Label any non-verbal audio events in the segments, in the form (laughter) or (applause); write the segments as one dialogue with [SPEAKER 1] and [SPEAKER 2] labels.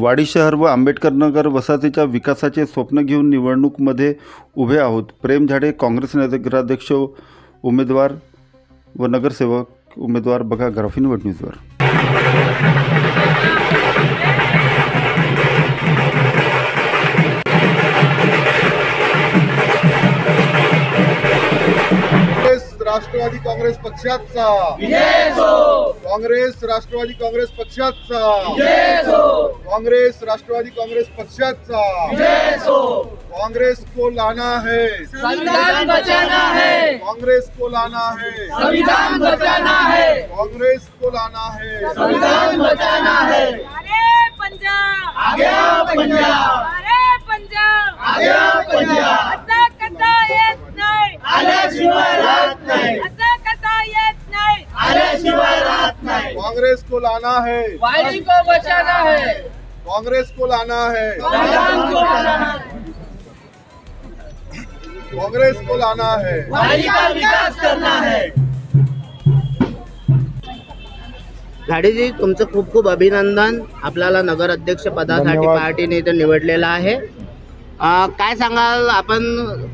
[SPEAKER 1] वाडी शहर व आंबेडकरनगर वसाहतीच्या विकासाचे स्वप्न घेऊन निवडणूकमध्ये उभे आहोत. प्रेम झाडे काँग्रेस नगराध्यक्ष उमेदवार व नगरसेवक उमेदवार बघा ग्राफिन वर्ड न्यूजवर
[SPEAKER 2] राष्ट्रवादी काँग्रेस पक्षाचा. काँग्रेस राष्ट्रवादी काँग्रेस पक्षाचा. काँग्रेस राष्ट्रवादी काँग्रेस पक्षाचा. कांग्रेस को लाना है.
[SPEAKER 3] संविधान बचाना है.
[SPEAKER 2] कांग्रेस को लाना है.
[SPEAKER 3] संविधान बचाना है.
[SPEAKER 2] कांग्रेस को लाना है.
[SPEAKER 3] संविधान बचाना है.
[SPEAKER 4] अरे पंजाब.
[SPEAKER 3] आगे आओ पंजाब.
[SPEAKER 4] अरे पंजाब.
[SPEAKER 3] आगे आओ पंजाब.
[SPEAKER 2] को लाना है।
[SPEAKER 3] वाणी को बचाना है।
[SPEAKER 2] कांग्रेस को लाना है।
[SPEAKER 3] है।
[SPEAKER 2] कांग्रेस को लाना है।
[SPEAKER 3] का विकास करना है।
[SPEAKER 5] झाडेजी तुमचं खूप खूप अभिनंदन. आपल्याला नगर अध्यक्ष पदासाठी
[SPEAKER 2] धन्यवाद.
[SPEAKER 5] पार्टीने इथं निवडलेलं आहे. अं, काय सांगाल? आपण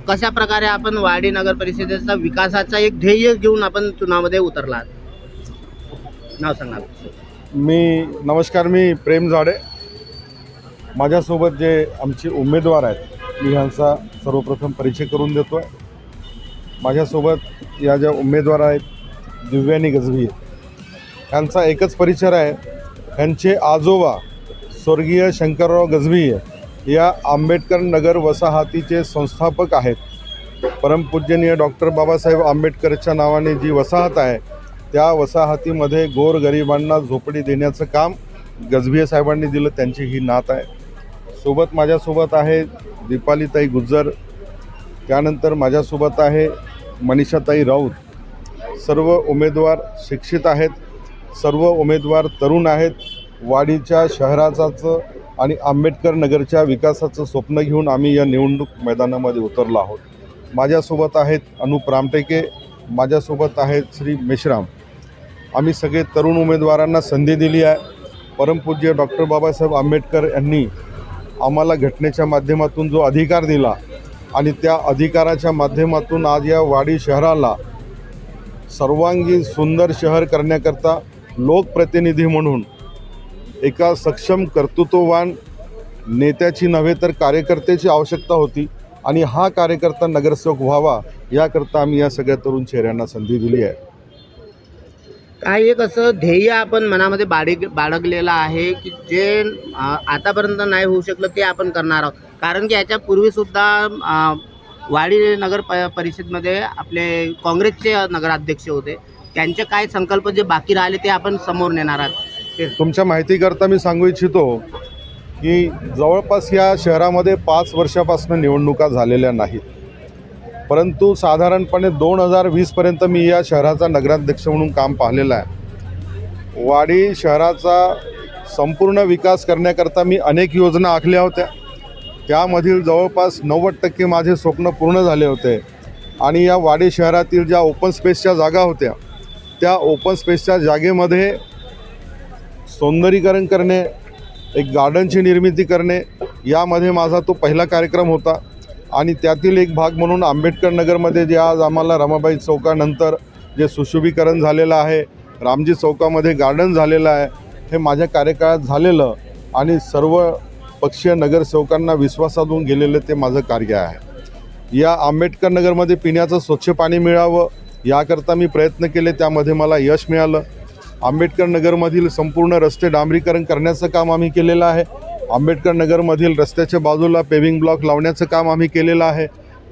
[SPEAKER 5] कशा प्रकारे आपण वाडी नगर परिषदेचा विकासाचा एक ध्येय घेऊन आपण चुनावमध्ये उतरलात? नाव सांगाल
[SPEAKER 6] मी नमस्कार मी प्रेम झाडे. माझ्यासोबत जे आमचे उमेदवार आहेत मी ह्यांचा सर्वप्रथम परिचय करून देतो आहे माझ्यासोबत या ज्या उमेदवार आहेत दिव्यानी गजवी ह्यांचा एकच परिचय आहे ह्यांचे आजोबा स्वर्गीय शंकरराव गजवी या आंबेडकर नगर वसाहतीचे संस्थापक आहेत. परमपूजनीय डॉक्टर बाबासाहेब आंबेडकरच्या नावाने जी वसाहत आहे त्या वसाहतीमध्ये गोरगरिबांना झोपडी देण्याचं काम गजभिये साहेबांनी दिलं त्यांची ही नात आहे. सोबत माझ्यासोबत आहे दीपालीताई गुज्जर त्यानंतर माझ्यासोबत आहे मनीषाताई राऊत. सर्व उमेदवार शिक्षित आहेत सर्व उमेदवार तरुण आहेत. वाडीच्या शहराचाचं आणि आंबेडकर नगरच्या विकासाचं स्वप्न घेऊन आम्ही या निवडणूक मैदानामध्ये उतरलो आहोत. माझ्यासोबत आहेत अनुप रामटेके माझ्यासोबत आहेत श्री मेश्राम. आम्ही सगळे तरुण उमेदवारांना संधी दिली आहे. परमपूज्य डॉक्टर बाबासाहेब आंबेडकर यांनी आम्हाला घटनेच्या माध्यमातून जो अधिकार दिला आणि त्या अधिकाराच्या माध्यमातून आज या वाडी शहराला सर्वांगीण सुंदर शहर करण्याकरता लोकप्रतिनिधी म्हणून एका सक्षम कर्तृत्ववान नेत्याची नव्हे तर कार्यकर्त्याची आवश्यकता होती आणि हा कार्यकर्ता नगरसेवक व्हावा याकरता आम्ही या सगळ्या तरुण चेहऱ्यांना संधी दिली आहे.
[SPEAKER 5] काय एक असं ध्येय आपण मनामध्ये बाळग बाळगलेलं आहे की जे आतापर्यंत नाही होऊ शकलं ते आपण करणार आहोत. कारण की याच्यापूर्वीसुद्धा वाडी नगर प परिषदमध्ये आपले काँग्रेसचे नगराध्यक्ष होते. त्यांचे काय संकल्प जे बाकी राहिले ते आपण समोर नेणार आहात. ते
[SPEAKER 6] तुमच्या माहितीकरता मी सांगू इच्छितो की जवळपास या शहरामध्ये पाच वर्षापासून निवडणुका झालेल्या नाहीत. परंतु साधारणपणे दोन हजार वीसपर्यंत मी या शहराचा नगराध्यक्ष म्हणून काम पाहिलेलं आहे. वाडी शहराचा संपूर्ण विकास करण्याकरता मी अनेक योजना आखल्या होत्या. त्यामधील जवळपास नव्वद टक्के माझे स्वप्न पूर्ण झाले होते. आणि या वाडी शहरातील ज्या ओपन स्पेसच्या जागा होत्या त्या ओपन स्पेसच्या जागेमध्ये सौंदर्यीकरण करणे एक गार्डनची निर्मिती करणे यामध्ये माझा तो पहिला कार्यक्रम होता. आणि त्यातील एक भाग म्हणून आंबेडकर नगरमध्ये जे आज आम्हाला रमाबाई चौकानंतर जे सुशोभीकरण झालेलं आहे रामजी चौकामध्ये गार्डन झालेलं आहे हे माझ्या कार्यकाळात झालेलं आणि सर्व पक्षीय नगरसेवकांना विश्वासातून गेलेलं ते माझं कार्य आहे. या आंबेडकर नगरमध्ये पिण्याचं स्वच्छ पाणी मिळावं याकरता मी प्रयत्न केले त्यामध्ये मला यश मिळालं. आंबेडकर नगरमधील संपूर्ण रस्ते डांबरीकरण करण्याचं काम आम्ही केलेलं आहे. आंबेडकर नगरमधील रस्त्याच्या बाजूला पेविंग ब्लॉक लावण्याचं काम आम्ही केलेलं आहे.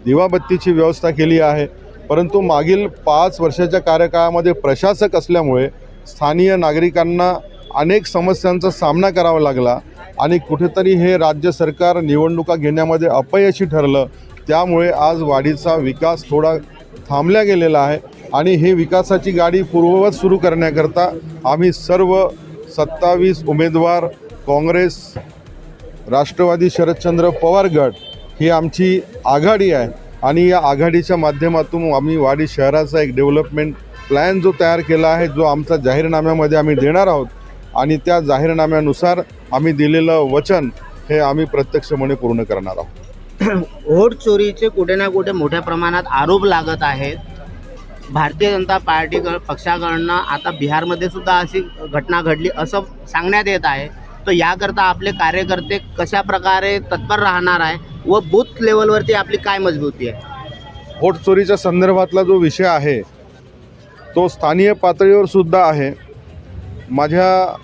[SPEAKER 6] दिवाबत्तीची व्यवस्था केली आहे. परंतु मागील पाच वर्षाच्या कार्यकाळामध्ये प्रशासक असल्यामुळे स्थानीय नागरिकांना अनेक समस्यांचा सामना करावा लागला आणि कुठेतरी हे राज्य सरकार निवडणुका घेण्यामध्ये अपयशी ठरलं. त्यामुळे आज वाढीचा विकास थोडा थांबल्या गेलेला आहे आणि हे विकासाची गाडी पूर्ववत सुरू करण्याकरता आम्ही सर्व सत्तावीस उमेदवार काँग्रेस राष्ट्रवादी शरदचंद्र पवार गट ही आमची आघाडी आहे. आणि या आघाडीच्या माध्यमातून आम्ही वाडी शहराचा एक डेव्हलपमेंट प्लॅन जो तयार केला आहे जो आमचा जाहीरनाम्यामध्ये आम्ही देणार आहोत. आणि त्या जाहीरनाम्यानुसार आम्ही दिलेलं वचन हे आम्ही प्रत्यक्षपणे पूर्ण करणार आहोत. (clears throat)
[SPEAKER 5] व्होट चोरीचे कुठे ना कुठे मोठ्या प्रमाणात आरोप लागत आहेत. भारतीय जनता पार्टी पक्षाकडनं आता बिहारमध्ये सुद्धा अशी घटना घडली असं सांगण्यात येत आहे. तर याकरता आपले कार्यकर्ते कशा प्रकारे तत्पर राहणार आहे व बूथ लेवलवरती आपली काय मजबूती आहे?
[SPEAKER 6] व्होट चोरीच्या संदर्भातला जो विषय आहे तो स्थानीय पातळीवर सुद्धा आहे. माझ्या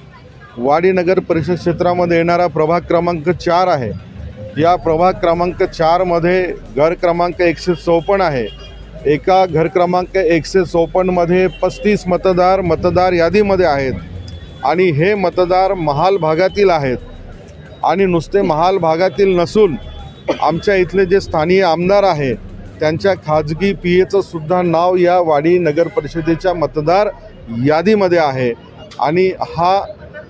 [SPEAKER 6] वाडी नगर परिषद क्षेत्रामध्ये येणारा प्रभाग क्रमांक चार आहे. या प्रभाग क्रमांक चारमध्ये घर क्रमांक एकशे चौपन्न आहे. एका घर क्रमांक एकशे चौपन्नमध्ये पस्तीस मतदार मतदार यादीमध्ये आहेत. आणि हे मतदार महाल भागातील आहेत. आणि नुसते महाल भागातील नसून आमच्या इथले जे स्थानीय आमदार आहे त्यांच्या खाजगी पी एचं सुद्धा नाव या वाडी नगर परिषदेच्या मतदार यादीमध्ये आहे. आणि हा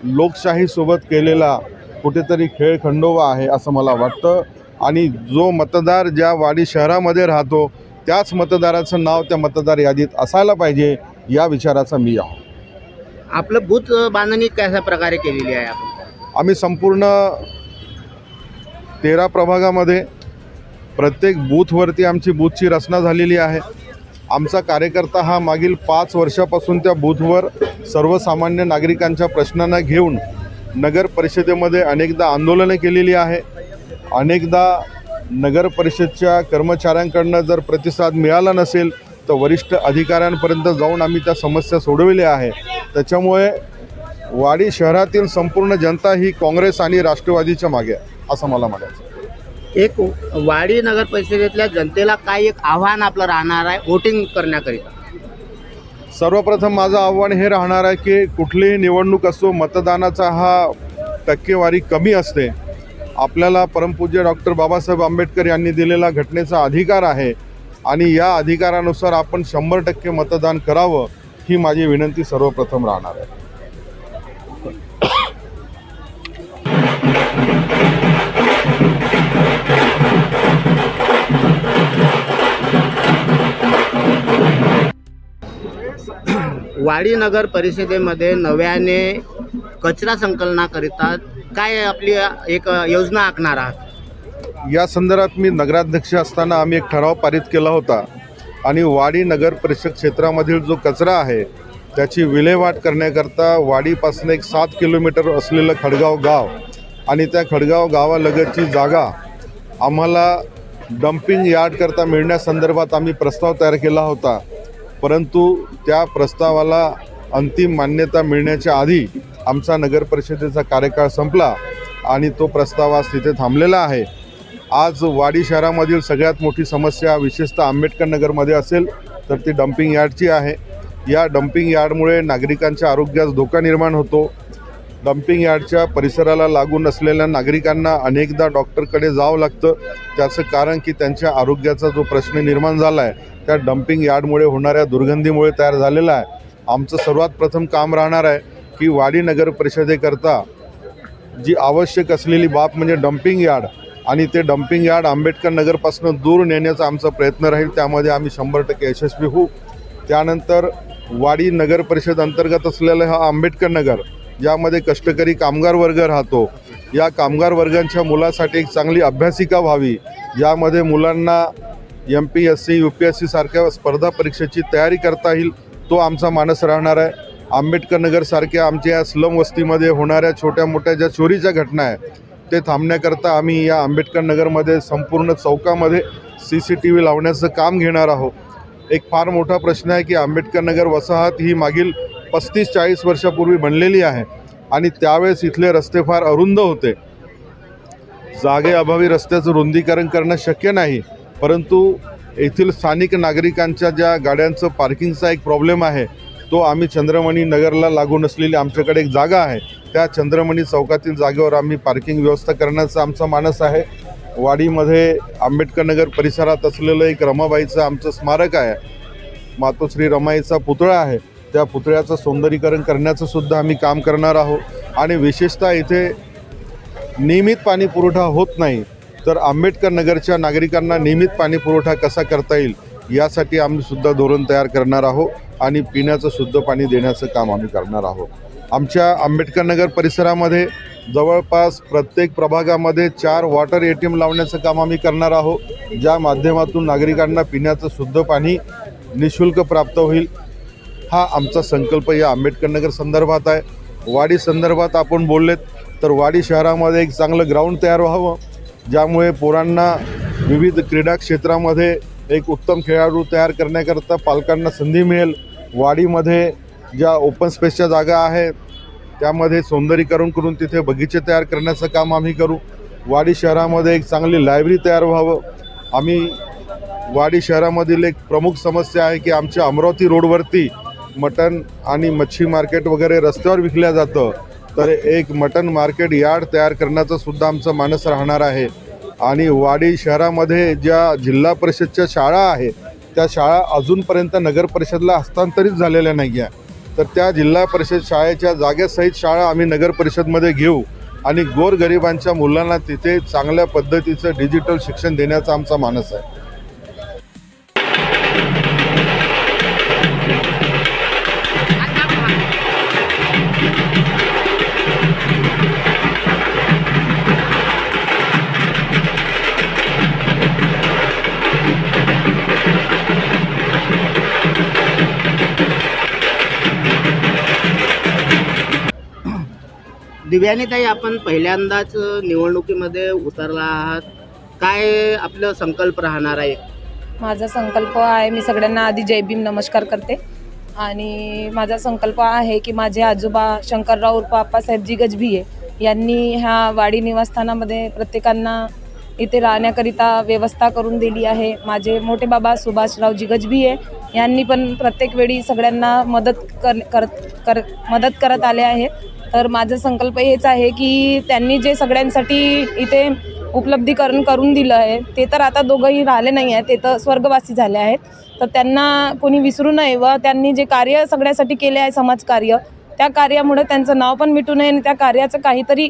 [SPEAKER 6] लोकशाहीसोबत केलेला कुठेतरी खेळ खंडोबा आहे असं मला वाटतं. आणि जो मतदार ज्या वाडी शहरामध्ये राहतो त्याच मतदाराचं नाव त्या मतदार यादीत असायला पाहिजे या विचाराचा मी आहो
[SPEAKER 5] आपलं बूथ बांधणी कशा प्रकारे केलेली आहे आपण?
[SPEAKER 6] आम्ही संपूर्ण तेरा प्रभागामध्ये प्रत्येक बूथवरती आमची बूथची रचना झालेली आहे. आमचा कार्यकर्ता हा मागील पाच वर्षापासून त्या बूथवर सर्वसामान्य नागरिकांच्या प्रश्नांना घेऊन नगर परिषदेमध्ये अनेकदा आंदोलनं केलेली आहे. अनेकदा नगर परिषदच्या कर्मचाऱ्यांकडनं जर प्रतिसाद मिळाला नसेल तर वरिष्ठ अधिकाऱ्यांपर्यंत जाऊन आम्ही त्या समस्या सोडविल्या आहे. त्याच्यामुळे वाडी शहरातील संपूर्ण जनता ही काँग्रेस आणि राष्ट्रवादीच्या मागे आहे असं मला म्हणायचं
[SPEAKER 5] एक वाडी नगर परिषदेतल्या जनतेला काय एक आव्हान आपलं राहणार आहे वोटिंग करण्याकरिता?
[SPEAKER 6] सर्वप्रथम माझं आव्हान हे राहणार आहे की कुठलीही निवडणूक असो मतदानाचा हा टक्केवारी कमी असते. आपल्याला परमपूज्य डॉक्टर बाबासाहेब आंबेडकर यांनी दिलेला घटनेचा अधिकार आहे. आणि या अधिकारानुसार आपण शंभर टक्के मतदान करावं ही माझी विनंती सर्वप्रथम राहणार आहे.
[SPEAKER 5] वाडी नगर परिषदेमध्ये नव्याने कचरा संकलनाकरिता काय आपली एक योजना आखणार आहात?
[SPEAKER 6] या संदर्भात मी नगराध्यक्ष असताना आम्ही एक ठराव पारित केला होता. आणि वाडी नगर परिषद क्षेत्रामधील जो कचरा आहे त्याची विल्हेवाट करण्याकरता वाडीपासून एक सात किलोमीटर असलेलं खडगाव गाव आणि त्या खडगाव गावालगतची जागा आम्हाला डम्पिंग यार्डकरता मिळण्यासंदर्भात आम्ही प्रस्ताव तयार केला होता. परंतु त्या प्रस्तावाला अंतिम मान्यता मिळण्याच्या आधी आमचा नगर परिषदेचा कार्यकाळ संपला आणि तो प्रस्ताव आज तिथे थांबलेला आहे. आज वाडी शहरामधील सगळ्यात मोठी समस्या विशेषतः आंबेडकर नगरमध्ये असेल तर ती डम्पिंग यार्डची आहे. या डम्पिंग यार्डमुळे नागरिकांच्या आरोग्यास धोका निर्माण होतो. डम्पिंग यार्डच्या परिसराला लागून असलेल्या नागरिकांना अनेकदा डॉक्टरकडे जावं लागतं. त्याचं कारण की त्यांच्या आरोग्याचा जो प्रश्न निर्माण झाला आहे त्या डम्पिंग यार्डमुळे होणाऱ्या दुर्गंधीमुळे तयार झालेला आहे. आमचं सर्वात प्रथम काम राहणार आहे की वाडी नगर परिषदेकरता जी आवश्यक असलेली बाब म्हणजे डम्पिंग यार्ड आणि ते डम्पिंग यार्ड आंबेडकर नगरपासून दूर नेण्याचा आमचा प्रयत्न राहील. त्यामध्ये आम्ही शंभर टक्के यशस्वी होऊ. त्यानंतर वाडी नगर परिषद अंतर्गत असलेलं हा आंबेडकर नगर यामध्ये कष्टकरी कामगार वर्ग राहतो. या कामगार वर्गांच्या मुलासाठी एक चांगली अभ्यासिका व्हावी. यामध्ये मुलांना M P S C U P S C सारख्या स्पर्धा परीक्षेची तयारी करता येईल तो आमचा मानस राहणार आहे. आंबेडकर नगरसारख्या आमच्या या स्लम वस्तीमध्ये होणाऱ्या छोट्या मोठ्या ज्या चोरीच्या घटना आहे ते थांबण्याकरता आम्ही या आंबेडकर नगरमध्ये संपूर्ण चौकामध्ये सी सी टी व्ही लावण्याचं काम घेणार आहोत. एक फार मोठा प्रश्न आहे की आंबेडकर नगर वसाहत ही मागील पस्तीस चाळीस वर्षापूर्वी बनलेली आहे आणि त्यावेळेस इथले रस्ते फार अरुंद होते. जागेअभावी रस्त्याचं रुंदीकरण करणं शक्य नाही परंतु येथील स्थानिक नागरिकांच्या ज्या गाड्यांचं पार्किंगचा एक प्रॉब्लेम आहे तो आम्ही चंद्रमणी नगरला लागून असलेली आमच्याकडे एक जागा आहे. त्या चंद्रमणी चौकातील जागेवर आम्ही पार्किंग व्यवस्था करण्याचा आमचा मानस आहे. वाडीमध्ये आंबेडकर नगर परिसरात असलेलं एक रमाबाईचं आमचं स्मारक आहे. मातोश्री रमाईचा पुतळा आहे. त्या पुतळ्याचं सौंदर्यीकरण करण्याचं सुद्धा आम्ही काम करणार आहोत. आणि विशेषतः इथे नियमित पाणी पुरवठा होत नाही तर आंबेडकर नगरच्या नागरिकांना नियमित पाणी पुरवठा कसा करता येईल यासाठी आम्ही सुद्धा धोरण तयार करणार आहोत आणि पिण्याचं शुद्ध पाणी देण्याचं काम आम्ही करणार आहोत. आमच्या आंबेडकर नगर परिसरामध्ये जवळपास प्रत्येक प्रभागामध्ये चार वॉटर ए टी एम लावण्याचं काम आम्ही करणार आहोत ज्या माध्यमातून नागरिकांना पिण्याचं शुद्ध पाणी निशुल्क प्राप्त होईल. हा आमचा संकल्प या आंबेडकर नगर संदर्भात आहे. वाडी संदर्भात आपण बोललेत तर वाडी शहरामध्ये एक चांगलं ग्राउंड तयार व्हावं ज्यामुळे पोरांना विविध क्रीडा क्षेत्रामध्ये एक उत्तम खेळाडू तयार करण्याकरता पालकांना संधी मिळेल. वाडीमध्ये ज्या ओपन स्पेसच्या जागा आहे त्यामध्ये सौंदर्यीकरण करून तिथे बगीचे तयार करण्याचं काम आम्ही करू. वाडी शहरामध्ये एक चांगली लायब्ररी तयार व्हावं. आम्ही वाडी शहरामधील एक प्रमुख समस्या आहे की आमच्या अमरावती रोडवरती मटण आणि मच्छी मार्केट वगैरे रस्त्यावर विकल्या जातं. तर एक मटण मार्केट यार्ड तयार करण्याचं सुद्धा आमचं मानस राहणार आहे. आणि वाडी शहरामध्ये ज्या जिल्हा परिषदच्या शाळा आहेत त्या शाळा अजूनपर्यंत नगर परिषदला हस्तांतरित झालेल्या नाही आहे तर त्या जिल्हा परिषद शाळेच्या जागेसहित शाळा आम्ही नगर परिषदमध्ये घेऊ आणि गोरगरिबांच्या मुलांना तिथे चांगल्या पद्धतीचं डिजिटल शिक्षण देण्याचा आमचा मानस आहे.
[SPEAKER 5] दिव्यानीताई आपण पहिल्यांदाच निवडणुकीमध्ये उतरला आहात. काय आपलं संकल्प राहणार आहे?
[SPEAKER 7] माझा संकल्प आहे मी सगळ्यांना आधी जय भीम नमस्कार करते. आणि माझा संकल्प आहे की माझे आजोबा शंकरराव उर्फ आप्पासाहेबजी गजभिये यांनी ह्या वाडी निवासस्थानामध्ये प्रत्येकांना इथे राहण्याकरिता व्यवस्था करून दिली आहे. माझे मोठे बाबा सुभाषरावजी गजभिये यांनी पण प्रत्येक वेळी सगळ्यांना मदत कर करत कर मदत करत आले आहे. तर माझा संकल्प हेच आहे की त्यांनी जे सगळ्यांसाठी इथे उपलब्धीकरण करून दिलं आहे ते तर आता दोघंही राहिले नाही आहेत ते तर स्वर्गवासी झाले आहेत. तर त्यांना कोणी विसरू नये व त्यांनी जे कार्य सगळ्यासाठी केले आहे समाजकार्य त्या कार्यामुळे त्यांचं नाव पण मिटू नये आणि त्या कार्याचं काहीतरी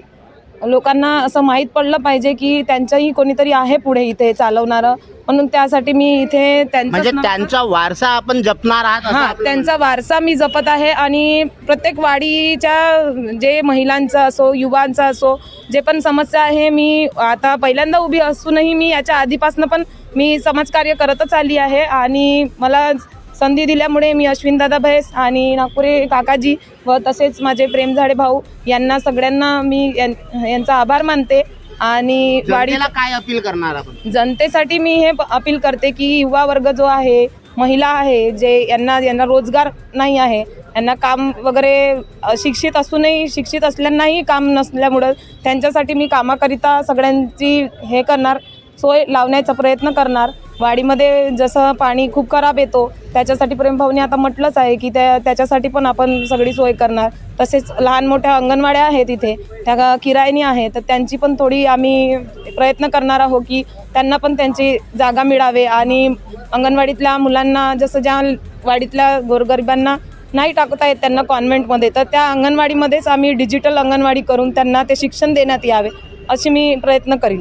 [SPEAKER 7] लोकांना असं माहीत पडलं पाहिजे की त्यांचंही कोणीतरी आहे पुढे इथे चालवणारं. म्हणून त्यासाठी मी इथे
[SPEAKER 5] म्हणजे
[SPEAKER 7] त्यांचं
[SPEAKER 5] वारसा आपण जपणार आहात असं
[SPEAKER 7] हा
[SPEAKER 5] आपलं
[SPEAKER 7] त्यांचा वारसा मी जपत आहे आणि प्रत्येक वाडीच्या जे महिलांचा असो युवांचा असो जे पण समस्या आहे मी आता पहिल्यांदा उभी असूनही मी याच्या आधीपासून पण मी समाजकार्य करतच आली आहे आणि मला संधी दिल्यामुळे मी अश्विनदादा भैस आणि नागपुरे काकाजी व तसेच माझे प्रेमझाडे भाऊ यांना सगळ्यांना मी यां- यांचा आभार मानते आणि
[SPEAKER 5] जनतेला काय अपील करणार आपण?
[SPEAKER 7] जनतेसाठी मी हे प- अपील करते की युवा वर्ग जो आहे महिला आहे जे यांना यांना रोजगार नाही आहे यांना काम वगैरे अ, शिक्षित असूनही शिक्षित असल्यांनाही काम नसल्यामुळं त्यांच्यासाठी मी कामाकरिता सगळ्यांची हे करणार सोय लावण्याचा प्रयत्न करणार. वाडीमध्ये जसं पाणी खूप खराब येतो त्याच्यासाठी प्रेमभाऊनी आता म्हटलंच आहे की त्या त्याच्यासाठी पण आपण सगळी सोय करणार. तसेच लहान मोठ्या अंगणवाड्या आहेत इथे त्या किरायनी आहे तर त्यांची पण थोडी आम्ही प्रयत्न करणार आहोत की त्यांना पण त्यांची जागा मिळावे आणि अंगणवाडीतल्या मुलांना जसं ज्या वाडीतल्या गोरगरिबांना नाही टाकता येत त्यांना कॉन्व्हेंटमध्ये तर त्या अंगणवाडीमध्येच आम्ही डिजिटल अंगणवाडी करून त्यांना ते शिक्षण देण्यात यावे अशी मी प्रयत्न करीन.